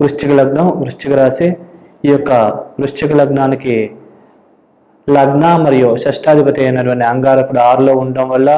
వృశ్చిక లగ్నం వృశ్చిక రాశి ఈ యొక్క వృశ్చిక లగ్నానికి లగ్న మరియు షష్టాధిపతి అయినటువంటి అంగారకుడు ఆరులో ఉండడం వల్ల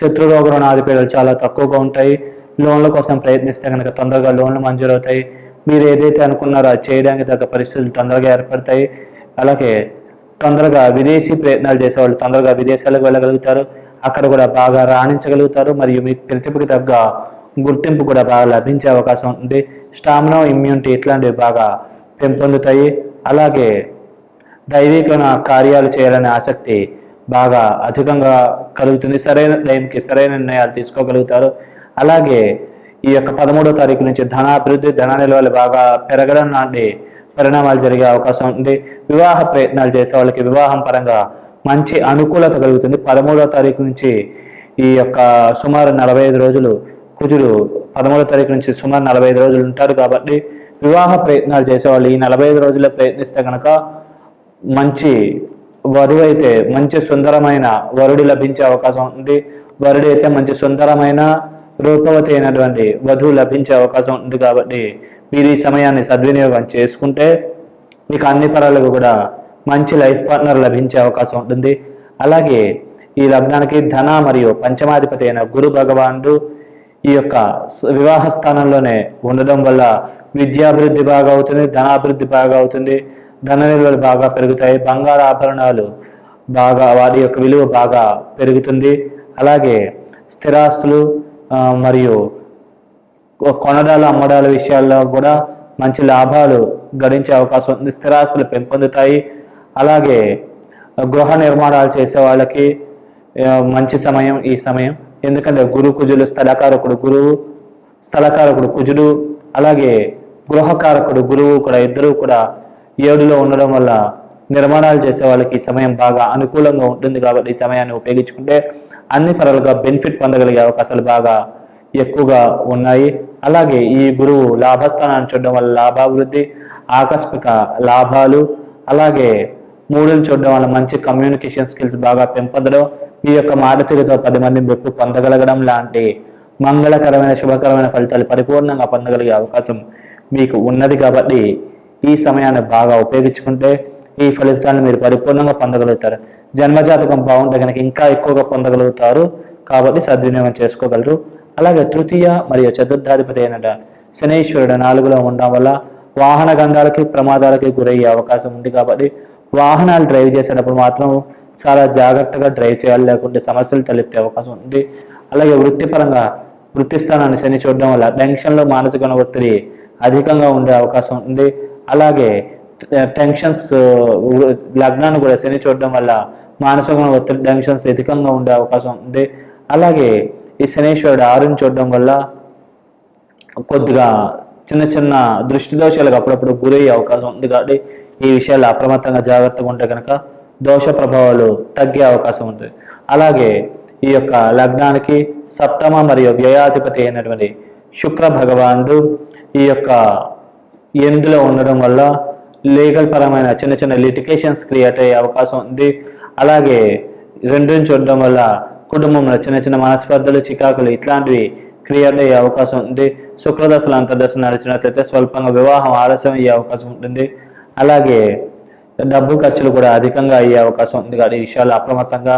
శత్రురోగ ఆధిపత్యాలు చాలా తక్కువగా ఉంటాయి. లోన్ల కోసం ప్రయత్నిస్తే కనుక తొందరగా లోన్లు మంజూరవుతాయి మీరు ఏదైతే అనుకున్నారో అది చేయడానికి తగ్గ పరిస్థితులు తొందరగా ఏర్పడతాయి. అలాగే తొందరగా విదేశీ ప్రయత్నాలు చేసేవాళ్ళు తొందరగా విదేశాలకు వెళ్ళగలుగుతారు. అక్కడ కూడా బాగా రాణించగలుగుతారు. మరియు మీ ప్రతిభకి తగ్గ గుర్తింపు కూడా బాగా లభించే అవకాశం ఉంటుంది. స్టామినా ఇమ్యూనిటీ ఇట్లాంటివి బాగా పెంపొందుతాయి. అలాగే దైవీకరణ కార్యాలు చేయాలనే ఆసక్తి బాగా అధికంగా కలుగుతుంది. సరైన టైంకి సరైన నిర్ణయాలు తీసుకోగలుగుతారు. అలాగే ఈ యొక్క పదమూడో తారీఖు నుంచి ధనాభివృద్ధి ధన నిల్వలు బాగా పెరగడం లాంటి పరిణామాలు జరిగే అవకాశం ఉంది. వివాహ ప్రయత్నాలు చేసే వాళ్ళకి వివాహం పరంగా మంచి అనుకూలత కలుగుతుంది. పదమూడో తారీఖు నుంచి ఈ యొక్క సుమారు నలభై ఐదు రోజులు కుజులు పదమూడో తారీఖు నుంచి సుమారు నలభై ఐదు రోజులు ఉంటారు కాబట్టి వివాహ ప్రయత్నాలు చేసేవాళ్ళు ఈ నలభై ఐదు రోజుల్లో ప్రయత్నిస్తే కనుక మంచి వరువు అయితే మంచి సుందరమైన వరుడు లభించే అవకాశం ఉంది. వరుడు అయితే మంచి సుందరమైన రూపవతి అయినటువంటి వధువు లభించే అవకాశం ఉంది కాబట్టి మీరు ఈ సమయాన్ని సద్వినియోగం చేసుకుంటే మీకు అన్ని పరాలకు కూడా మంచి లైఫ్ పార్ట్నర్ లభించే అవకాశం ఉంటుంది. అలాగే ఈ లగ్నానికి ధన మరియు పంచమాధిపతి అయిన గురు భగవానుడు ఈ యొక్క వివాహ స్థానంలోనే ఉండడం వల్ల విద్యాభివృద్ధి బాగా అవుతుంది ధనాభివృద్ధి బాగా అవుతుంది ధన నిల్వలు బాగా పెరుగుతాయి బంగారు ఆభరణాలు బాగా వారి యొక్క విలువ బాగా పెరుగుతుంది. అలాగే స్థిరాస్తులు మరియు కొనడాలు అమ్మడాల విషయాల్లో కూడా మంచి లాభాలు గడించే అవకాశం ఉంది. స్థిరాస్తులు పెంపొందుతాయి. అలాగే గృహ నిర్మాణాలు చేసే వాళ్ళకి మంచి సమయం ఈ సమయం ఎందుకంటే గురు కుజులు స్థలకారకుడు గురువు స్థలకారకుడు కుజుడు అలాగే గృహకారకుడు గురువు కూడా ఇద్దరు కూడా ఏడులో ఉండడం వల్ల నిర్మాణాలు చేసే వాళ్ళకి ఈ సమయం బాగా అనుకూలంగా ఉంటుంది కాబట్టి ఈ సమయాన్ని ఉపయోగించుకుంటే అన్ని పరాలుగా బెనిఫిట్ పొందగలిగే అవకాశాలు బాగా ఎక్కువగా ఉన్నాయి. అలాగే ఈ గురువు లాభస్థానాన్ని చూడడం వల్ల లాభాభివృద్ధి ఆకస్మిక లాభాలు అలాగే మూడులు చూడడం వల్ల మంచి కమ్యూనికేషన్ స్కిల్స్ బాగా పెంపొందడం ఈ యొక్క మాట పది మంది మెప్పు పొందగలగడం లాంటి మంగళకరమైన శుభకరమైన ఫలితాలు పరిపూర్ణంగా పొందగలిగే అవకాశం మీకు ఉన్నది కాబట్టి ఈ సమయాన్ని బాగా ఉపయోగించుకుంటే ఈ ఫలితాలను మీరు పరిపూర్ణంగా పొందగలుగుతారు. జన్మజాతకం బాగుంటే కనుక ఇంకా ఎక్కువగా పొందగలుగుతారు కాబట్టి సద్వినియోగం చేసుకోగలరు. అలాగే తృతీయ మరియు చతుర్థాధిపతి అయిన శనీశ్వరుడు నాలుగులో ఉండడం వల్ల వాహన గంధాలకి ప్రమాదాలకి గురయ్యే అవకాశం ఉంది కాబట్టి వాహనాలు డ్రైవ్ చేసేటప్పుడు మాత్రం చాలా జాగ్రత్తగా డ్రైవ్ చేయాలి లేకుంటే సమస్యలు తలెత్తే అవకాశం ఉంది. అలాగే వృత్తిపరంగా వృత్తి స్థానాన్ని శని చూడడం వల్ల టెన్షన్లో మానసిక ఒత్తిడి అధికంగా ఉండే అవకాశం ఉంది. అలాగే టెన్షన్స్ లగ్నాన్ని కూడా శని చూడడం వల్ల మానసిక ఒత్తిడి టెన్షన్స్ అధికంగా ఉండే అవకాశం ఉంది. అలాగే ఈ శనీశ్వరుడు ఆరుని చూడడం వల్ల కొద్దిగా చిన్న చిన్న దృష్టి దోషాలకు అప్పుడప్పుడు గురయ్యే అవకాశం ఉంది. కాబట్టి ఈ విషయాలు అప్రమత్తంగా జాగ్రత్తగా ఉంటే కనుక దోష ప్రభావాలు తగ్గే అవకాశం ఉంటుంది అలాగే ఈ యొక్క లగ్నానికి సప్తమ మరియు వ్యయాధిపతి అయినటువంటి శుక్ర భగవానుడు ఈ యొక్క ఎందులో ఉండడం వల్ల లీగల్ పరమైన చిన్న చిన్న లిటికేషన్స్ క్రియేట్ అయ్యే అవకాశం ఉంది. అలాగే రెండుని చూడడం వల్ల కుటుంబంలో చిన్న చిన్న మనస్పర్ధలు చికాకులు ఇట్లాంటివి క్రియేట్ అయ్యే అవకాశం ఉంది. శుక్రదశలు అంతర్దశ నడిచినట్లయితే స్వల్పంగా వివాహం ఆలస్యం అయ్యే అవకాశం ఉంటుంది. అలాగే డబ్బు ఖర్చులు కూడా అధికంగా అయ్యే అవకాశం ఉంది. కానీ ఈ విషయాలు అప్రమత్తంగా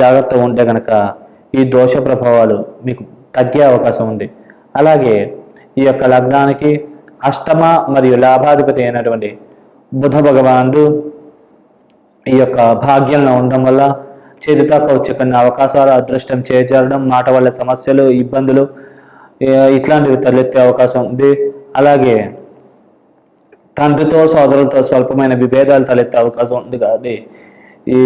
జాగ్రత్తగా ఉంటే కనుక ఈ దోష ప్రభావాలు మీకు తగ్గే అవకాశం ఉంది. అలాగే ఈ యొక్క లగ్నానికి అష్టమ మరియు లాభాధిపతి అయినటువంటి బుధ భగవానుడు ఈ యొక్క భాగ్యంలో ఉండడం వల్ల చేతితో వచ్చే కొన్ని అవకాశాలు అదృష్టం చేజారడం మాట వల్ల సమస్యలు ఇబ్బందులు ఇట్లాంటివి తలెత్తే అవకాశం ఉంది. అలాగే తండ్రితో సోదరులతో స్వల్పమైన విభేదాలు తలెత్తే అవకాశం ఉంది కాబట్టి ఈ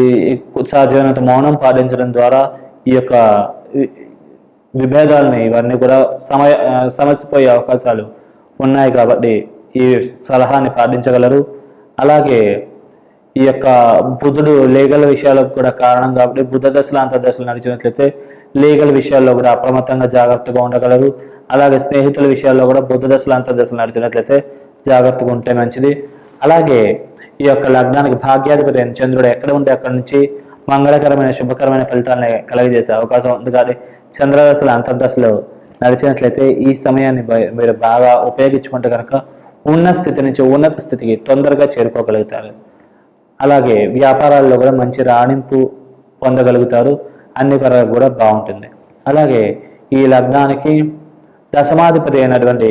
సాధ్యమైనంత మౌనం పాటించడం ద్వారా ఈ యొక్క విభేదాలని ఇవన్నీ కూడా సమయ ఆ, సమసిపోయే అవకాశాలు ఉన్నాయి కాబట్టి ఈ సలహాని పాటించగలరు. అలాగే ఈ యొక్క బుధుడు లీగల్ విషయాలకు కూడా కారణం కాబట్టి బుధ దశలు అంతర్దశలు నడిచినట్లయితే లీగల్ విషయాల్లో కూడా అప్రమత్తంగా జాగ్రత్తగా ఉండగలరు. అలాగే స్నేహితుల విషయాల్లో కూడా బుధ దశలు అంతర్దశలు నడిచినట్లయితే జాగ్రత్తగా ఉంటే మంచిది. అలాగే ఈ యొక్క లగ్నానికి భాగ్యాధిపతి అయిన చంద్రుడు ఎక్కడ ఉంటే అక్కడి నుంచి మంగళకరమైన శుభకరమైన ఫలితాలను కలగజేసే అవకాశం ఉంది. కానీ చంద్రదశలు అంతర్దశలు నడిచినట్లయితే ఈ సమయాన్ని మీరు బాగా ఉపయోగించుకుంటే కనుక ఉన్న స్థితి నుంచి ఉన్నత స్థితికి తొందరగా చేరుకోగలుగుతారు. అలాగే వ్యాపారాల్లో కూడా మంచి రాణింపు పొందగలుగుతారు. అన్ని పరంగా కూడా బాగుంటుంది. అలాగే ఈ లగ్నానికి దశమాధిపతి అయినటువంటి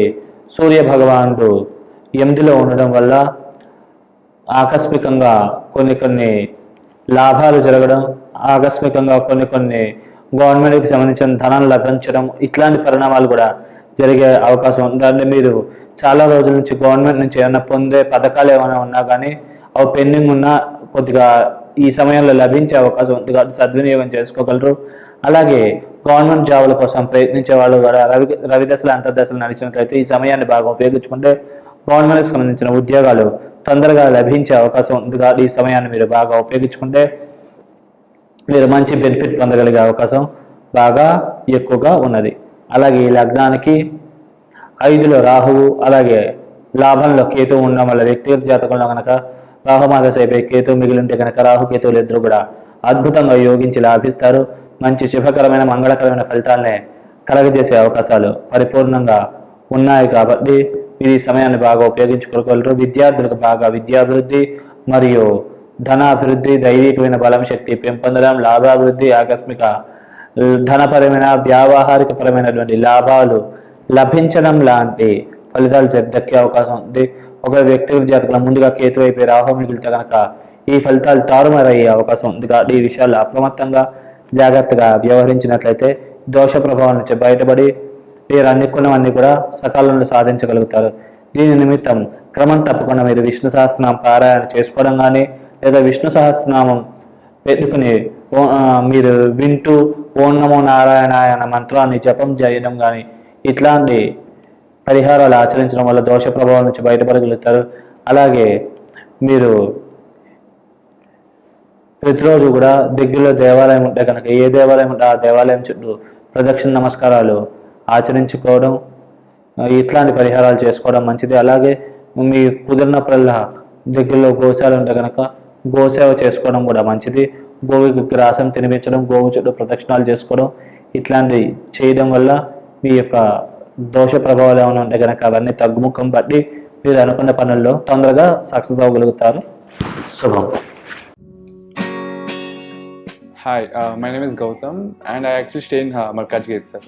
సూర్య భగవానుడు ఎనిమిదిలో ఉండడం వల్ల ఆకస్మికంగా కొన్ని కొన్ని లాభాలు జరగడం ఆకస్మికంగా కొన్ని కొన్ని గవర్నమెంట్కి సంబంధించిన ధనం లభించడం ఇట్లాంటి పరిణామాలు కూడా జరిగే అవకాశం ఉంది. అంటే మీరు చాలా రోజుల నుంచి గవర్నమెంట్ నుంచి ఏమైనా పొందే పథకాలు ఏమైనా ఉన్నా కానీ అవి పెండింగ్ ఉన్నా కొద్దిగా ఈ సమయంలో లభించే అవకాశం ఉంది కాబట్టి సద్వినియోగం చేసుకోగలరు. అలాగే గవర్నమెంట్ జాబుల కోసం ప్రయత్నించే వాళ్ళు కూడా రవి రవిదశలు అంతర్దశలు నడిచినట్లయితే ఈ సమయాన్ని బాగా ఉపయోగించుకుంటే గవర్నమెంట్కి సంబంధించిన ఉద్యోగాలు తొందరగా లభించే అవకాశం ఉంది కాబట్టి ఈ సమయాన్ని మీరు బాగా ఉపయోగించుకుంటే మీరు మంచి బెనిఫిట్ పొందగలిగే అవకాశం బాగా ఎక్కువగా ఉన్నది. అలాగే ఈ లగ్నానికి ఐదులో రాహువు అలాగే లాభంలో కేతు ఉండడం వల్ల వ్యక్తిగత జాతకంలో కనుక రాహుమాదశ అయిపోయి కేతువు మిగిలింటే కనుక రాహు కేతువులు ఇద్దరు కూడా అద్భుతంగా యోగించి లాభిస్తారు. మంచి శుభకరమైన మంగళకరమైన ఫలితాలనే కలగజేసే అవకాశాలు పరిపూర్ణంగా ఉన్నాయి కాబట్టి మీరు ఈ సమయాన్ని బాగా ఉపయోగించుకోగలరు. విద్యార్థులకు బాగా విద్యాభివృద్ధి మరియు ధనాభివృద్ధి దైవికమైన బలం శక్తి పెంపొందడం లాభాభివృద్ధి ఆకస్మిక ధనపరమైన వ్యావహారిక పరమైనటువంటి లాభాలు లభించడం లాంటి ఫలితాలు దక్కే అవకాశం ఉంది. ఒక వ్యక్తిగత జాతకంలో ముందుగా కేతు అయిపోయి రాహు మిగిలితే కనుక ఈ ఫలితాలు తారుమారయ్యే అవకాశం ఉంది. కాబట్టి ఈ విషయాల్లో అప్రమత్తంగా జాగ్రత్తగా వ్యవహరించినట్లయితే దోష ప్రభావం నుంచి బయటపడి మీరు అనుకున్నవన్నీ కూడా సకాలంలో సాధించగలుగుతారు. దీని నిమిత్తం క్రమం తప్పకుండా మీరు విష్ణు సహస్రనామం పారాయణ చేసుకోవడం కానీ లేదా విష్ణు సహస్రనామం పెట్టుకుని ఓ- మీరు వింటూ ఓం నమో నారాయణ మంత్రాన్ని జపం చేయడం కానీ ఇట్లాంటి పరిహారాలు ఆచరించడం వల్ల దోష ప్రభావం నుంచి బయటపడగలుగుతారు. అలాగే మీరు ప్రతిరోజు కూడా దగ్గరలో దేవాలయం ఉంటే కనుక ఏ దేవాలయం ఉంటే ఆ దేవాలయం చుట్టూ ప్రదక్షిణ నమస్కారాలు ఆచరించుకోవడం ఇట్లాంటి పరిహారాలు చేసుకోవడం మంచిది. అలాగే మీ కుదిరినప్పుడల్లా దగ్గరలో గోశాల ఉంటే కనుక గోసేవ చేసుకోవడం కూడా మంచిది. గోవుకి గ్రాసం తినిపించడం గోవు చుట్టూ ప్రదక్షిణాలు చేసుకోవడం ఇట్లాంటివి చేయడం వల్ల మీ యొక్క దోష ప్రభావాలు ఏమైనా ఉంటే కనుక అవన్నీ తగ్గుముఖం బట్టి మీరు అనుకున్న పనుల్లో తొందరగా సక్సెస్ అవ్వగలుగుతారు. శుభం. Hi my name is Gautam and I actually stay in Markaz gate sir